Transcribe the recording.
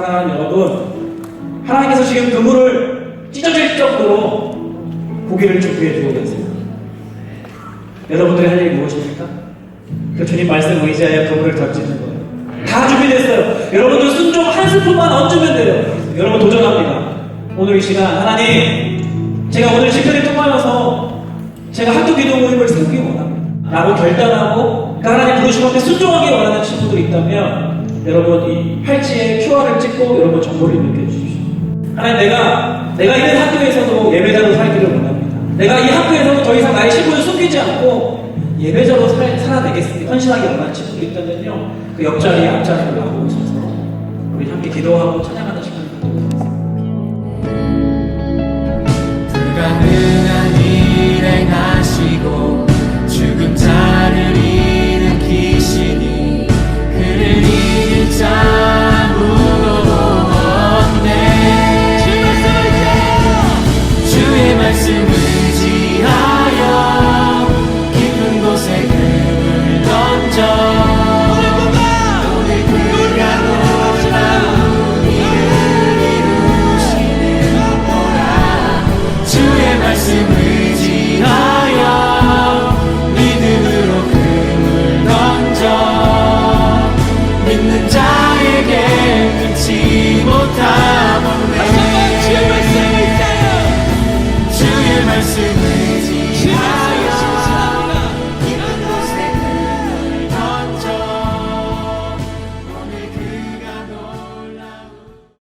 사랑하는 여러분, 하나님께서 지금 그물을 찢어질 정도로 고개를 준비해 주고 계세요. 여러분들이 할 일이 무엇입니까? 그 주님 말씀 의지하여 그물을 던지는 거예요. 다 준비됐어요. 여러분들 순종 한 스푼만 얹으면 돼요. 여러분 도전합니다. 오늘 이 시간 하나님, 제가 오늘 시편에 통하여서 제가 학교 기도 모임을 세우기 원합니다. 라고 결단하고 그러니까 하나님 부르심 앞에 순종하기 원하는 친구들이 있다면 여러분 이 팔찌에 QR을 찍고 여러분 정보를 입력해 주십시오. 하나님 내가 내가 있는 학교에서도 예배자로 살기를 원합니다. 내가 이 학교에서도 더 이상 나의 신분을 숨기지 않고 예배자로 살, 살아내겠습니다. 헌신하기 원하는 친구들이 있다면요. 그 옆자리, 앞자리로 나오고 오셔서 우리 함께 기도하고 찬양하는 주